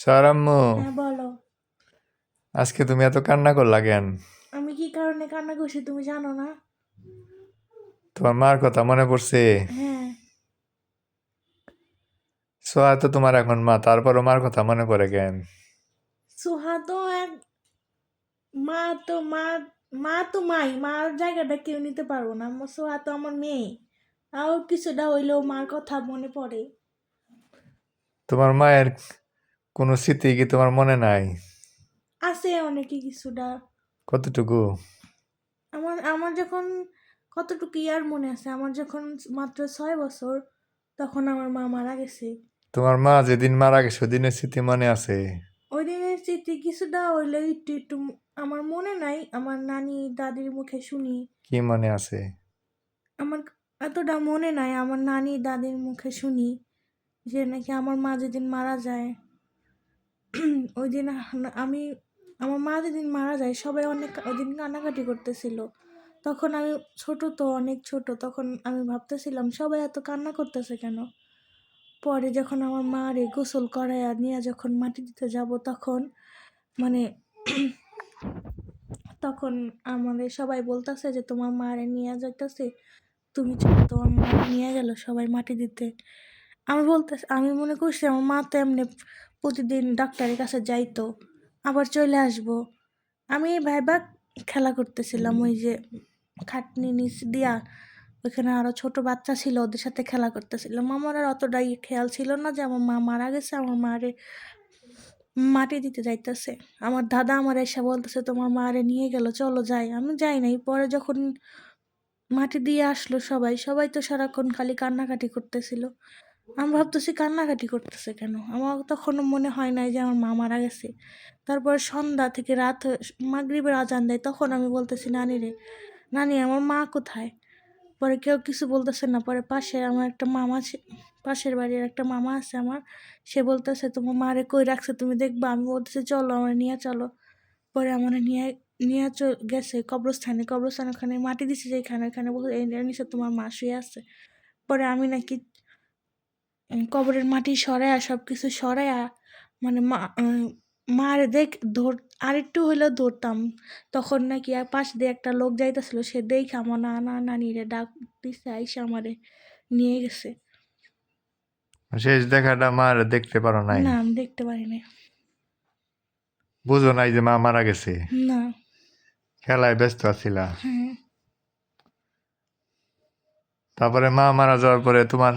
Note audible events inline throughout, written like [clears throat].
সারাম্মু। হ্যাঁ বলো। আজকে তুমি এত কান্না করলা কেন? আমি কি কারণে কান্না করছি তুমি জানো না? তোমার মার কথা মনে পড়ছে? হ্যাঁ। সোয়া তো তোমার এখন মা তারপরও মার কথা মনে পড়ে কেন? সোহা তো এক মা তো মা মা তো মাই মার জায়গাটা কেউ নিতে পারব না। সোহা তো আমার মেয়ে। তাও কিছুটা হইলেও মার কথা মনে পড়ে। তোমার মায়ের কোনো স্মৃতি কি তোমার মনে নাই? আছে অনেকে কিছুটা। কতটুকু? আমার আমার যখন কতটুকু আর মনে আছে আমার যখন মাত্র ছয় বছর তখন আমার মা মারা গেছে। তোমার মা যেদিন মারা গেছে সেদিনের স্মৃতি মনে আছে? ওই দিনের স্মৃতি কিছুটা হইলে একটু একটু আমার মনে নাই আমার নানি দাদির মুখে শুনি। কি মনে আছে? আমার এতটা মনে নাই আমার নানি দাদির মুখে শুনি যে নাকি আমার মা যেদিন মারা যায়। ওই দিন আমি, আমার মা যেদিন মারা যায়, সবাই অনেক ওই দিন কান্নাকাটি করতেছিল। তখন আমি ছোট তো, অনেক ছোট, তখন আমি ভাবতেছিলাম, সবাই এত কান্না করতেছে কেন? পরে যখন আমার মা রে গোসল করাইয়া নিয়ে যখন মাটি দিতে যাব, তখন মানে [clears throat] তখন আমাদের সবাই বলতেছে যে, তোমার মারে নিয়ে যাইতেছে, তুমি চলো তোমার মা নিয়ে গেল সবাই মাটি দিতে। আমি বলতে, আমি মনে করছি আমার মা তো এমনি প্রতিদিন ডাক্তারের কাছে যাইতো আবার চলে আসব। আমি ভাইবা খেলা করতেছিলাম, ওই যে খাটনি নিচ দিয়া, ওইখানে আরও ছোট বাচ্চা ছিল, ওদের সাথে খেলা করতেছিলাম। আমার আর অতটাই খেয়াল ছিল না যে আমার মা মারা গেছে, আমার মারে মাটি দিতে যাইতেছে। আমার দাদা আমার এসে বলতেছে, তোমার মারে নিয়ে গেল, চলো যাই। আমি যাই নাই, পরে যখন মাটি দিয়ে আসলো সবাই সবাই তো সারাক্ষণ খালি কান্নাকাটি করতেছিল। আমি ভাবতেছি কান্নাকাটি করতেছে কেন? আমার তখনও মনে হয় নাই যে আমার মা মারা গেছে। তারপর সন্ধ্যা থেকে রাত মাগরিবের আজান দেয়, তখন আমি বলতেছি, নানি রে, নানি, আমার মা কোথায়? পরে কেউ কিছু বলতেছে না। পরে পাশে আমার একটা মামা ছি- পাশের বাড়ির একটা মামা আছে আমার। সে বলতেছে, তোমার মারে কই রাখছে? তুমি দেখবা? আমি বলতেছি, চলো, আমার নিয়ে চলো। পরে আমার নিয়ে নিয়ে চল গেছে কবরস্থানে। কবরস্থান ওখানে মাটি দিছে যেখানে, ওখানে বলে এই নিচে তোমার মা শুয়ে আছে। পরে আমি নাকি কবরের মাটি সরায়া সব কিছু সরায়া মানে মা মার দেখ ধর আরেকটু হইলেও ধরতাম। তখন নাকি আর পাশ দিয়ে একটা লোক যাইতেছিল সে দেখে আমার নানা নানিরে ডাক দিছে আইসা আমারে নিয়ে গেছে। শেষ দেখাটা মার দেখতে পারো নাই? না আমি দেখতে পারি না বুঝো নাই যে মা মারা গেছে? না। খেলায় ব্যস্ত আছিলা? হ্যাঁ। তারপরে মা মারা যাওয়ার পরে তোমার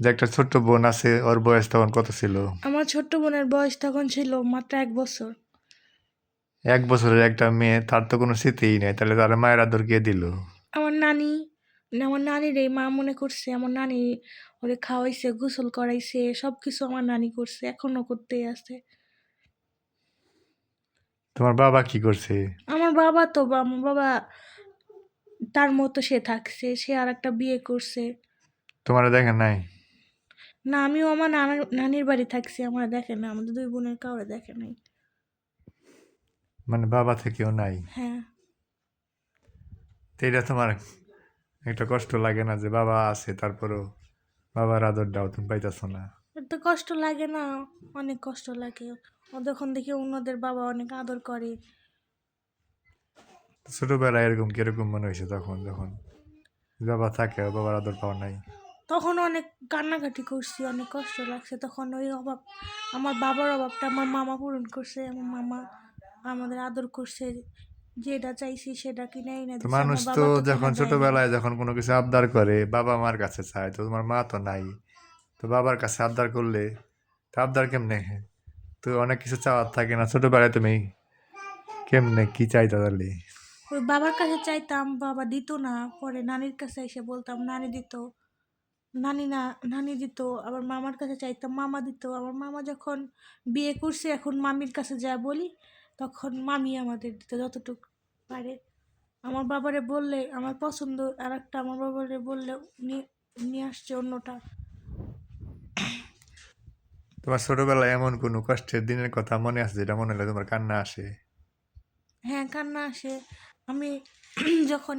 যে একটা ছোট্ট বোন আছে ওর বয়স তখন কত ছিল? আমার ছোট্ট বোনের বয়স তখন ছিল মাত্র এক বছর। এক বছরের একটা মেয়ে তার তো কোনো স্মৃতিই নেই তাহলে তার মায়ের আদর কে দিল? আমার নানি আমার নানির এই মা মনে করছে আমার নানি ওরে খাওয়াইছে গোসল করাইছে সব কিছু আমার নানি করছে এখনও করতেই আছে। তোমার বাবা কি করছে? আমার বাবা তো বা- আমার বাবা তার মতো সে থাকছে সে আর একটা বিয়ে করছে। তোমার দেখে নাই? না আমিও আমার নানার নানির বাড়ি থাকছি আমার দেখে না আমাদের দুই বোনের কাউরে দেখে নাই। মানে বাবা থেকেও নাই? হ্যাঁ। তো এটা তোমার একটা কষ্ট লাগে না যে বাবা আছে তারপরও বাবার আদর দাও তুমি পাইতেছো না? এত কষ্ট লাগে না অনেক কষ্ট লাগে। ও যখন দেখি অন্যদের বাবা অনেক আদর করে। ছোটবেলায় এরকম কীরকম মনে হয়েছে তখন যখন বাবা থাকে বাবার আদর পাওয়া নাই? তখন অনেক কান্নাকাটি করছি অনেক কষ্ট লাগছে। তখন ওই অভাব আমার বাবার অভাবটা আমার মামা পূরণ করছে আমার মামা আমাদের আদর করছে যেটা চাইছি সেটা কিনে এনে মানুষ তো যখন ছোটবেলায় যখন কোনো কিছু আবদার করে বাবা মার কাছে চায় তো তোমার মা তো নাই তো বাবার কাছে আবদার করলে তো আবদার কেমনে? তো অনেক কিছু চাওয়ার থাকে না ছোটবেলায় তুমি কেমনে কি চাইতা তাহলে? ওই বাবার কাছে চাইতাম বাবা দিত না পরে নানির কাছে এসে বলতাম নানি দিত। নানি না নানি দিত আবার মামার কাছে চাইতাম মামা দিত। আমার মামা যখন বিয়ে করছে এখন মামির কাছে যা বলি তখন মামি আমাদের দিত যতটুকু পারে। আমার বাবারে বললে আমার পছন্দ আর একটা আমার বাবারে বললে নিয়ে আসছে অন্যটা। তোমার ছোটবেলায় এমন কোনো কষ্টের দিনের কথা মনে আছে যেটা মনে হলে তোমার কান্না আসে? হ্যাঁ কান্না আসে। আমি [clears throat] যখন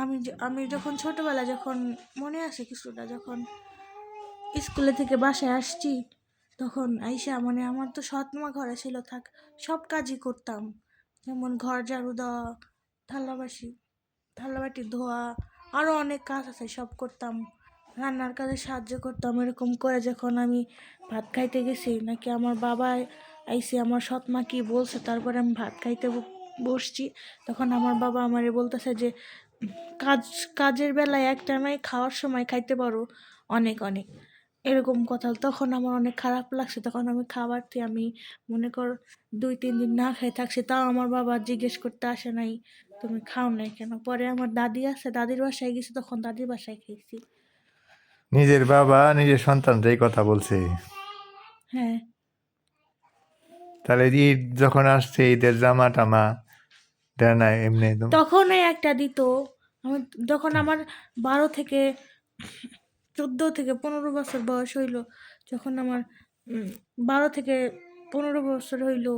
আমি আমি যখন ছোটবেলা যখন মনে আছে কিছুটা, যখন স্কুলে থেকে বাসায় আসছি, তখন আইসা মানে আমার তো সৎ মা ঘরে ছিল, থাক, সব কাজই করতাম। যেমন ঘর ঝাড়ু দেওয়া, থালাবাসি, থালাবাটি ধোয়া আরও অনেক কাজ আছে, সব করতাম। রান্নার কাজে সাহায্য করতাম, এরকম করে যখন আমি ভাত খাইতে গেছি, নাকি আমার বাবা আইসি আমার সৎ মা কি বলছে, তারপরে আমি ভাত খাইতে বসছি। তখন আমার বাবা আমারে বলতেছে যে কাজ কাজের বেলায় একটা নয় খাওয়ার সময় খাইতে পারো অনেক অনেক। এরকম কথা তখন আমার অনেক খারাপ লাগছে। তখন আমি খাবারটি আমি মনে কর দুই তিন দিন না খেয়ে থাকছি তাও আমার বাবা জিজ্ঞেস করতে আসে নাই তুমি খাও নাই কেন? পরে আমার দাদি আছে দাদির বাসায় গেছি তখন দাদির বাসায় খেয়েছি। নিজের বাবা নিজের সন্তানরা এই কথা বলছে। হ্যাঁ। তাহলে ঈদ যখন আসছে ঈদের জামা টামা দেয় না এমনি? তখনই একটা দিত। আমি যখন আমার বারো থেকে চোদ্দ থেকে পনেরো বছর বয়স হইল যখন আমার বারো থেকে পনেরো বছর হইল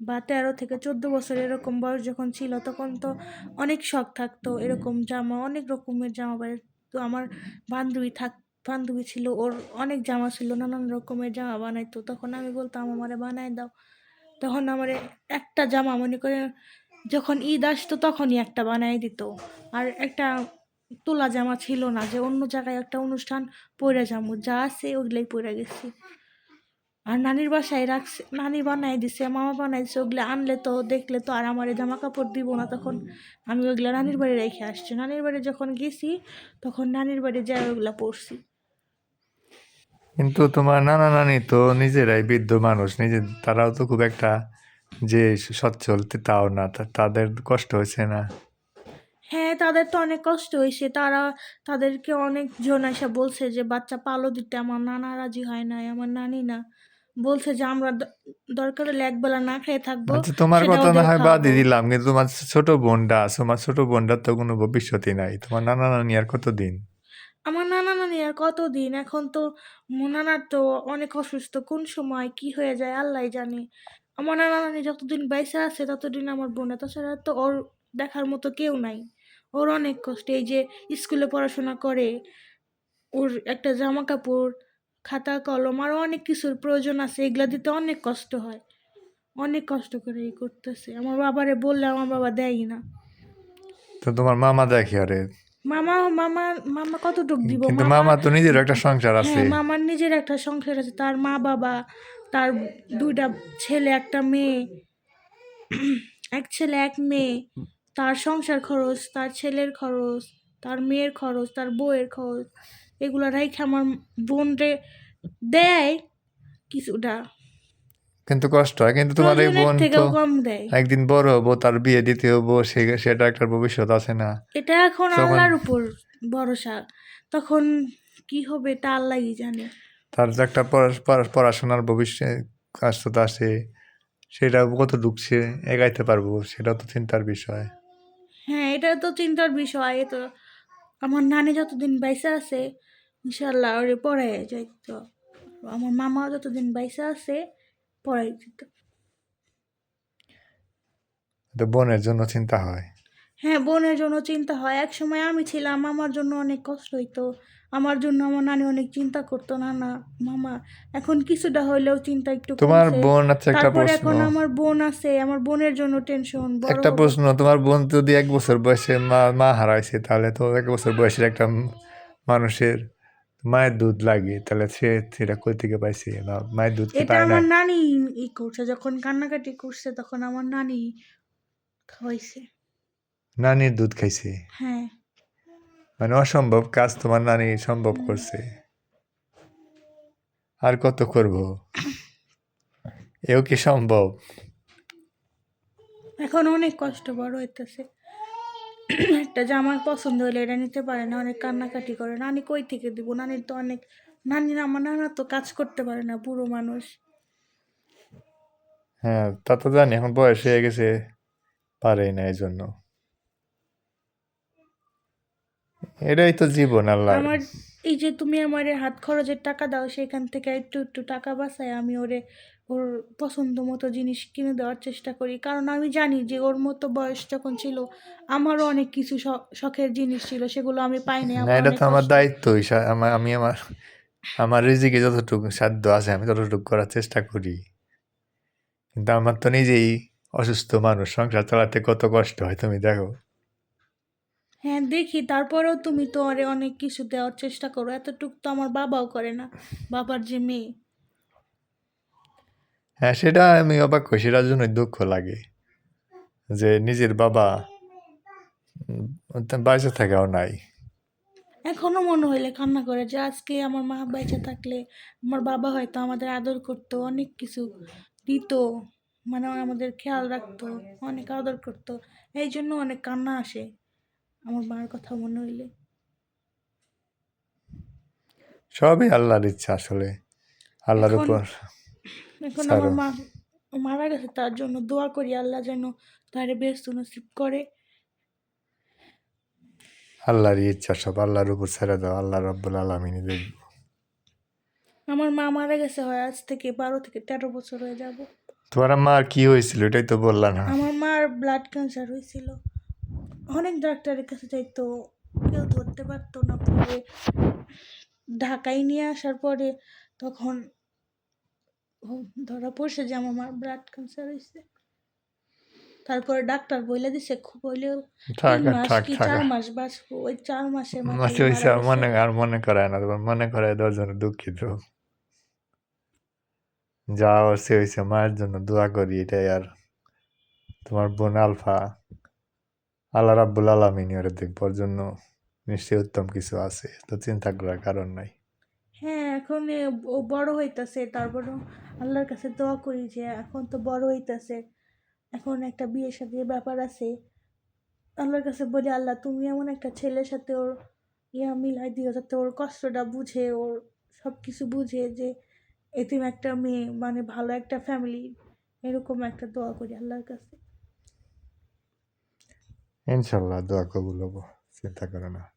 বা তেরো থেকে চোদ্দ বছর এরকম বয়স যখন ছিল তখন তো অনেক শখ থাকতো এরকম জামা অনেক রকমের জামা বাইরে তো আমার বান্ধবী থাক বান্ধবী ছিল ওর অনেক জামা ছিল নানান রকমের জামা বানাইতো। তখন আমি বলতাম আমারে বানাই দাও। তখন আমার একটা জামা মনে করে যখন ঈদ আসতো তখনই একটা বানাই দিত। আর একটা তোলা জামা ছিল না যে অন্য জায়গায় একটা অনুষ্ঠান পরে যাব যা আছে ওগুলাই পরে গেছি। আর নানির বাসায় রাখছে, নানি বানাই দিছে, মামা বানাই দিছে, ওগুলো আনলে তো দেখলে তো আর আমার জামা কাপড় দিব না তখন। আমি ওগুলো নানির বাড়ি রেখে আসছি। নানির বাড়ি যখন গেছি তখন নানির বাড়ি যাই ওগুলো পরছি। কিন্তু তোমার নানা নানি তো নিজেরাই বৃদ্ধ মানুষ, নিজে তারাও তো খুব একটা যে সচ্ছল তাও না তা- তাদের কষ্ট হয়েছে না? হ্যাঁ তাদের তো অনেক কষ্ট হয়েছে। তারা তাদেরকে অনেক জন এসে বলছে যে বাচ্চা পালো দিতে আমার নানা রাজি হয় নাই আমার নানি না। বলছে যে আমরা দ- দরকার হলে একবেলা না খেয়ে থাকব আচ্ছা তোমার সেটা কথা না ওদের হয় বাদই খাওয়াবো। দিলাম কিন্তু তোমার ছোট বোনটা আছে, তোমার ছোট বোনটার তো কোনো ভবিষ্যৎই নাই। তোমার নানা নানি আর কতদিন আমার নানা নানি আর কতদিন এখন তো মো- নানার তো অনেক অসুস্থ কোন সময় কি হয়ে যায় আল্লাহ জানে। আমার নানা নানি যতদিন বাইসে আছে, ততদিন আমার বোনে। তাছাড়া তো ওর দেখার মতো কেউ নাই। ওর অনেক কষ্ট, এই যে স্কুলে পড়াশোনা করে, ওর একটা জামা কাপড় খাতা কলম আরও অনেক কিছুর প্রয়োজন আছে, এগুলা দিতে অনেক কষ্ট হয়। অনেক কষ্ট করে এই করতেছে। আমার বাবারে বললে আমার বাবা দেয়ই না। তো তোমার মামা দেখে আরে মামা মামা মামা কতটুক দিব? কিন্তু মামা তো নিজের একটা সংসার আছে। হ্যাঁ মামার নিজের একটা সংসার আছে। তার মা বাবা তার দুইটা ছেলে একটা মেয়ে এক ছেলে এক মেয়ে। তার সংসার খরচ তার ছেলের খরচ তার মেয়ের খরচ তার বউয়ের খরচ এগুলো রাইখে আমার বোন রে দেয় কিছুটা। কিন্তু কষ্ট হয়। কিন্তু তোমার এই বোন তো একদিন বড় হব তার বিয়ে দিতে হব সেটা একটা ভবিষ্যৎ আছে না। এটা এখন আল্লাহর উপর ভরসা। তখন কি হবে তা আল্লাহই জানে? তার যে একটা পড়া- পড়া- পড়াশোনার ভবিষ্যৎ কাজটা আছে সেটা কত ঢুকছে এগাইতে পারব সেটা তো চিন্তার বিষয়। হ্যাঁ এটা তো চিন্তার বিষয়। এ তো আমার নানি যতদিন বাইসা আছে ইনশাল্লাহ ওরে পড়াই যাইত। আমার মামা যতদিন বাইসা আছে পড়াই তো বোনের জন্য চিন্তা হয়। হ্যাঁ বোনের জন্য চিন্তা হয়। এক সময় আমি ছিলাম আমার জন্য অনেক কষ্ট হইতো। আমার জন্য আমার নানি অনেক চিন্তা করতো না না মামা এখন কিছুটা হইলেও চিন্তা একটু তোমার বোন আছে একটা প্রশ্ন এখন আমার বোন আছে আমার বোনের জন্য টেনশন একটা প্রশ্ন তোমার বোন যদি এক বছর বয়সে মা মা হারাইছে তাহলে তো এক বছর বয়সের একটা মানুষের মায়ের দুধ লাগে তাহলে সে সেটা কই থেকে পাইছে? না মায়ের দুধ কি এটা পায় না আমার নানি ই করছে যখন কান্নাকাটি করছে তখন আমার নানি খাওয়াইছে। নানির দুধ খাইছে? হ্যাঁ। মানে অসম্ভব কাজ তোমার নানি সম্ভব করছে। আর কত করব? এও কি সম্ভব? এখন অনেক কষ্ট বড় হইতেছে। একটা জামা পছন্দ হলে এটা নিতে পারে না অনেক কান্নাকাটি করে। নানি কই থেকে দিব? নানির তো অনেক নানি আমার নানা তো কাজ করতে পারে না বুড়ো মানুষ। হ্যাঁ তা তো জানি এখন বয়স হয়ে গেছে পারেই না এই জন্য। এটাই তো জীবন আল্লাহ আমার এই যে তুমি আমার হাত খরচের টাকা দাও সেখান থেকে একটু একটু টাকা বাঁচায় আমি ওরে ওর পছন্দ মতো জিনিস কিনে দেওয়ার চেষ্টা করি। কারণ আমি জানি যে ওর মতো বয়স যখন ছিল আমারও অনেক কিছু শখের জিনিস ছিল সেগুলো আমি পাই নাই আমার এটা তো আমার দায়িত্ব আমি আমার আমার রিজিকে যতটুকু সাধ্য আছে আমি ততটুকু করার চেষ্টা করি। কিন্তু আমার তো নিজেই অসুস্থ মানুষ সংসার চালাতে কত কষ্ট হয় তুমি দেখো। হ্যাঁ দেখি তারপরেও তুমি তো আরে অনেক কিছু দেওয়ার চেষ্টা করো এতটুকু তো আমার বাবাও করে না বাবার যে মেয়ে। হ্যাঁ সেটা আমি অবাক হই সেটার জন্য দুঃখ লাগে যে নিজের বাবা বাইচে থাকাও নাই। এখনও মনে হইলে কান্না করে যে আজকে আমার মা বেঁচে থাকলে আমার বাবা হয়তো আমাদের আদর করতো অনেক কিছু দিত মানে আমাদের খেয়াল রাখতো অনেক আদর করতো। এই জন্য অনেক কান্না আসে আমার মার কথা মনে হইলে। সবই আল্লাহর ইচ্ছা আসলে। আল্লাহর উপর এখন আমার মা মারা গেছে তার জন্য দোয়া করি আল্লাহ যেন তারে ব্যস্ত নসিব করে আল্লাহরই ইচ্ছা সব আল্লাহর উপর ছেড়ে দাও আল্লাহ রব্বুল আলমিনী দেখব আমার মা মারা গেছে হয় আজ থেকে বারো থেকে তেরো বছর হয়ে যাব। তোমার মার কি হয়েছিল এটাই তো বললাম। না আমার মার ব্লাড ক্যান্সার হয়েছিল। অনেক ডাক্তারের কাছে যাইতো কেউ ধরতে পারতো না পরে ঢাকায় নিয়ে আসার পরে তখন ধরা পড়ছে যে আমার মার ব্লাড ক্যান্সার হয়েছে। তারপরে ডাক্তার বলে দিছে খুব থাক চার মাস বাঁচবো? ওই চার মাসে হয়েছে মনে আর মনে করায় না তোমার মনে করায় জন্য দুঃখিত। যা হচ্ছে হয়েছে মায়ের জন্য দোয়া করি এটাই আর তোমার বোন আলফা আল্লাহ রাব্বুল আলমিনী ওরা দেখবার জন্য নিশ্চয়ই উত্তম কিছু আছে তো চিন্তা করার কারণ নাই। হ্যাঁ এখন ও বড় হইতাছে। তারপরে আল্লাহর কাছে দোয়া করি যে, এখন তো বড় হইতাছে। এখন একটা বিয়ে সাথে ব্যাপার আছে। আল্লাহর কাছে বলি, আল্লাহ, তুমি এমন একটা ছেলের সাথে ওর ইয়া মিলাই দিও, যাতে ওর কষ্টটা বুঝে, ওর সব কিছু বুঝে যে এতিম একটা মেয়ে মানে ভালো একটা ফ্যামিলি। এরকম একটা দোয়া করি আল্লাহর কাছে। ইনশাল্লাহ দোয়া কবুল হব, চিন্তা করো না।